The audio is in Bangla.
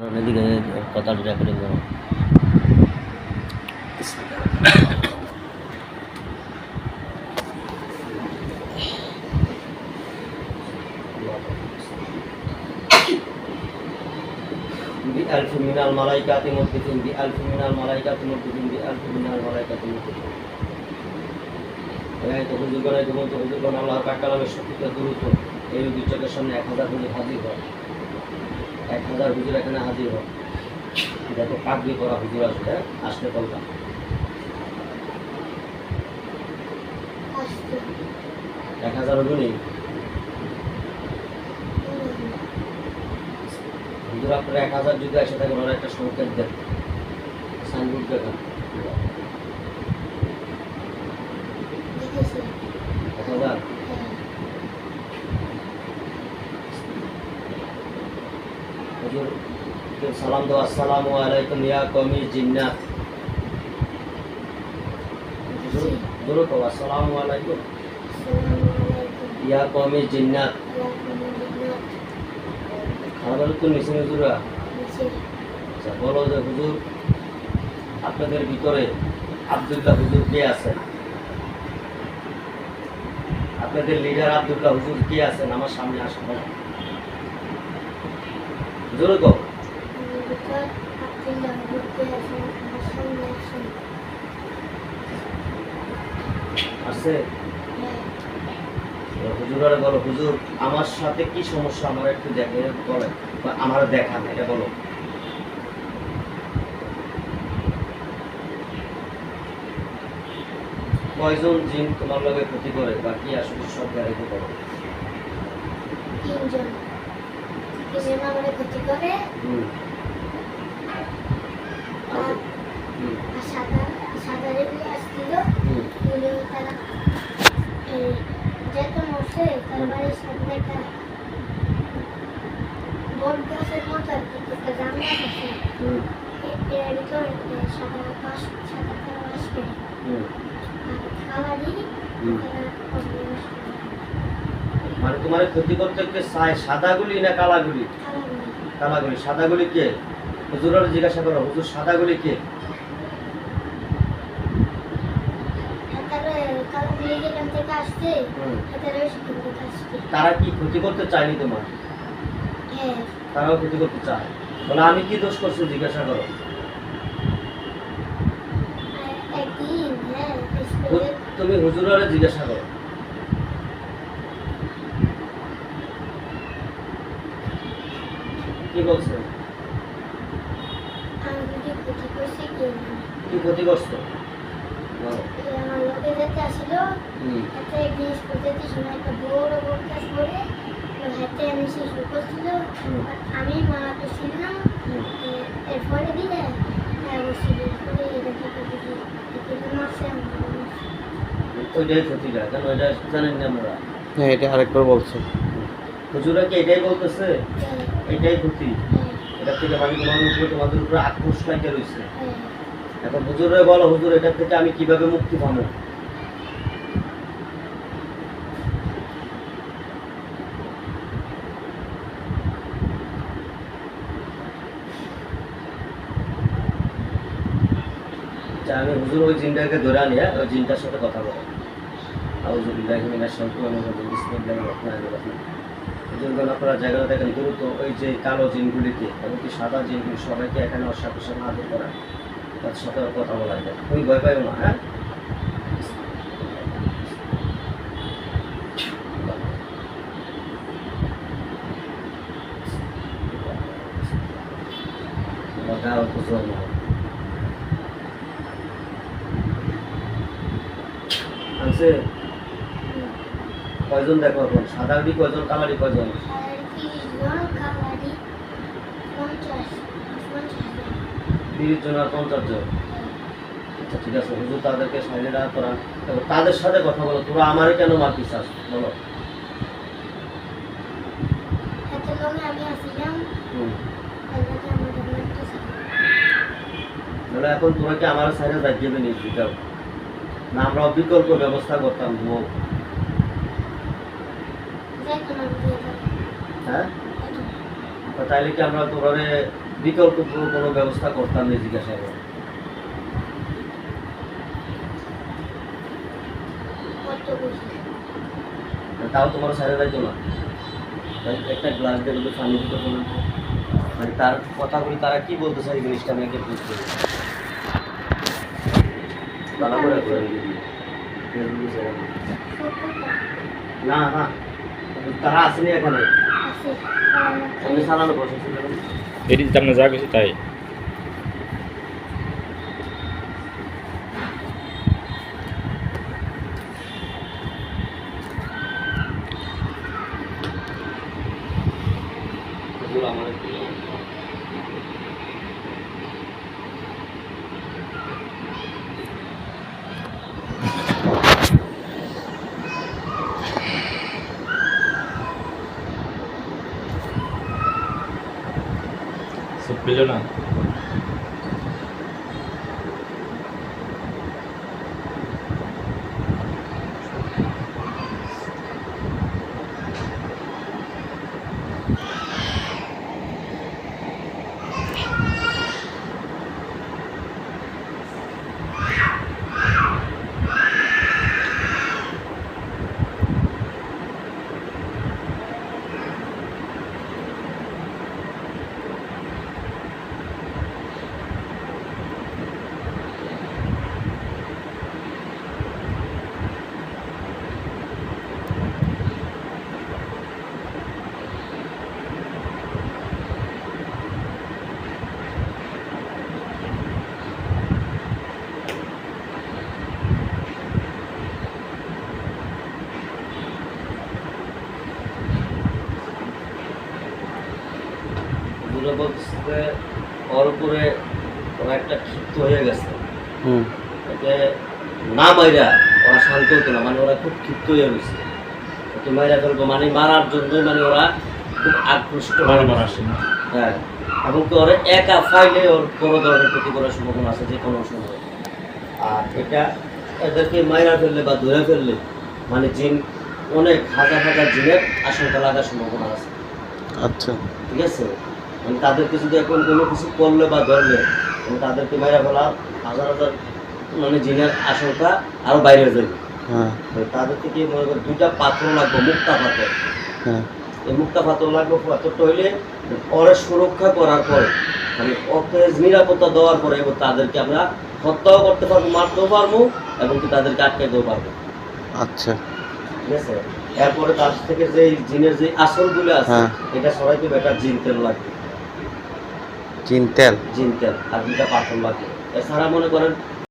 এদিকে কথাটা রেকর্ডিং করো بألف من الملائكة مردفين بألف من الملائكة مردفين بألف من الملائكة مردفين এই তো হুজুর গণ এই তো বলতো হুজুর গণ আল্লাহ পাক কালামের শক্তিটা দ্রুত এই রোগীর চোখের সামনে এক হাজার হুজুর হাজির হয় এক হাজার হুজুর এখানে হাজির হয় দেখো পাগড়ি করা হুজুর আসবে হ্যাঁ? আসলে বলতাম এক হাজার হুজুরই হুজুর, আপনারা এক হাজার যদি এসে থাকেন ওরা একটা সংকেত দেন। সাইনবোর্ড দেখেন। এক হাজার হুজুর? সালাম আলাইকুম ইয়া কমি জিন্নাত হুজুর দূর তো আসসালামু আলাইকুম। ইয়া কমি জিন্নাত খাবার তো হুজুরা আচ্ছা বলো যে হুজুর, আপনাদের ভিতরে আব্দুল্লাহ হুজুর কে আছেন আপনাদের লিডার আব্দুল্লাহ হুজুর কে আছেন আমার সামনে আসেন হুজুর গো আছে? হুজুরারে বলো হুজুর আমার সাথে কি সমস্যা? আমার একটু দেখে বলেন। বা আমার দেখান এটা বলো। কয়জন জিন তোমার লগে ক্ষতি করে বা কি আসলে সব গাড়িতে করো? তিনজন। ক্ষতি করে। হুম আর হুম আর সাদা সাদা যেগুলো আসছিল হুম এগুলো তারা এই, যেত মরছে তার বাড়ির সামনে একটা বট গাছের মতো আর কি একটা জাম গাছ আছে হুম এ- এর ভিতর এ, সাদা পাশ সাদা কালো আসবে হুম আর কালারই হুম। তারা অভ্যাস করে। মানে তোমার ক্ষতি করতে কে চায় সাদাগুলি না কালাগুলি। কালাগুলি। সাদাগুলি কে? হুজুরের জিজ্ঞাসা করো হুজুর সাদাগুলি কে আর তারা কালারগুলি যেখান থেকে আসছে হুম। তারা কি ক্ষতি করতে চায়নি তোমার? হ্যাঁ। তারাও ক্ষতি করতে চায়। বলে আমি কি দোষ করছি জিজ্ঞাসা করো। হ্যাঁ তুমি হুজুরের জিজ্ঞাসা করো। কি বলছে। কি ক্ষতি করছ বলো। এই আমার লোকে যেতে আসিল হাতে একদিন স্কুল সময় একটা বড় বড় করে হাতে আমি সেই করছিল আমি করছিলাম এরপরে দিয়ে এটা থেকে দেখি এটা মারছে আমার ওইটাই ক্ষতিটা কেন ওইটা জানেন না আমরা হ্যাঁ এটা আরেকবার বলছো। হুজুরা কি এটাই বলতেছে হ্যাঁ। এটাই ক্ষতি। এটা থেকে মানে তোমাদের উপরে আক্রোশ লাগে রয়েছে। হ্যাঁ। এখন হুজুরে বলো হুজুর এটার থেকে আমি কীভাবে মুক্তি পাবো? আচ্ছা, আমি হুজুর ওই জিনটাকে ধরে আনি হ্যাঁ? ওই জিনটার সাথে কথা বলো। আপনারা জায়গাটা দেখেন দ্রুত ওই যে কালো জিনগুলিকে এমনকি সাদা জিনগুলি সবাইকে এখানে সাথে সাথে হাজির করা। তার সাথে কথা বলা যায় তুমি ভয় পাইও না হ্যাঁ? Legal. আনছে? কয়জন দেখো এখন? সাদাগুলি কয়জন কালারি কয়জন আর তিরিশ জন কাবাডি পঞ্চাশ পঞ্চাশ জন তিরিশ জন আর পঞ্চাশ জন। আচ্ছা ঠিক আছে হুজুর তাদেরকে সাইডে দাঁড় করান। এবার তাদের সাথে কথা বলো তোরা আমারে কেন মারতে চাস বলো। তাহলে এখন তোরা কি আমার সাইডে দাঁড়িয়ে নিস দিতাম না আমরা বিকল্প ব্যবস্থা করতাম ঘুমো হ্যাঁ? তো। তাইলে কি আমরা তোরে বিকল্প কোনো কোনো ব্যবস্থা করতাম না জিজ্ঞাসা করে। তাও তোমার যাইতো না? একটা গ্লাস দিয়ে যদি পানি দিতে বলুন। তো মানে তার কথাগুলি তারা কি বলতে চাই জিনিসটা আমি আগে বুঝতে। না না। তারা আসেনি এখানে। আমি সালানো বসেছিল এটি আপনার যা কিছু তাই হুজুর আমার সব পেল না হুজুরে বলতেছে উপরে ওরা একটা ক্ষিপ্ত হয়ে গেছে। হুম। এতে না মাইরা ওরা শান্ত হতো না মানে ওরা খুব ক্ষিপ্ত হয়ে গেছে। ওকে মাইরা ফেলব মানে মারার জন্যই মানে ওরা খুব আকৃষ্ট হয়ে হ্যাঁ এবং তো ওরা একা ফাইলে ওর কোনো ধরনের ক্ষতি করার সম্ভাবনা আছে যে কোনো সময়। আর এটা এদেরকে মাইরা ফেললে বা ধরে ফেললে মানে জিন অনেক হাজার হাজার জিনের আশঙ্কা লাগার সম্ভাবনা আছে। আচ্ছা। ঠিক আছে? তাদেরকে যদি এখন কোনো কিছু করলে বা ধরলে তাদেরকে মাইরা ফেলা হাজার হাজার মানে জিনের আশঙ্কা আরও বাইরে যাবে। হ্যাঁ। তো তাদের থেকে মনে করো দুইটা পাথর লাগবে মুক্তা পাথর। হ্যাঁ। এই মুক্তা পাথর লাগবে পাথরটা হইলে পরে সুরক্ষা করার পরে মানে ওকে নিরাপত্তা দেওয়ার পরে এবং তাদেরকে আমরা হত্যাও করতে পারব মারতেও পারব এবং কি তাদেরকে আটকাইতেও পারব। আচ্ছা। ঠিক আছে? এরপরে তার থেকে যে জিনের যে আসলগুলো আছে হ্যাঁ। এটা সবাইকে বেটার জিন তেল জিনতেল জিন তেল আর দুটা পাথর বাকি। এছাড়া মনে করেন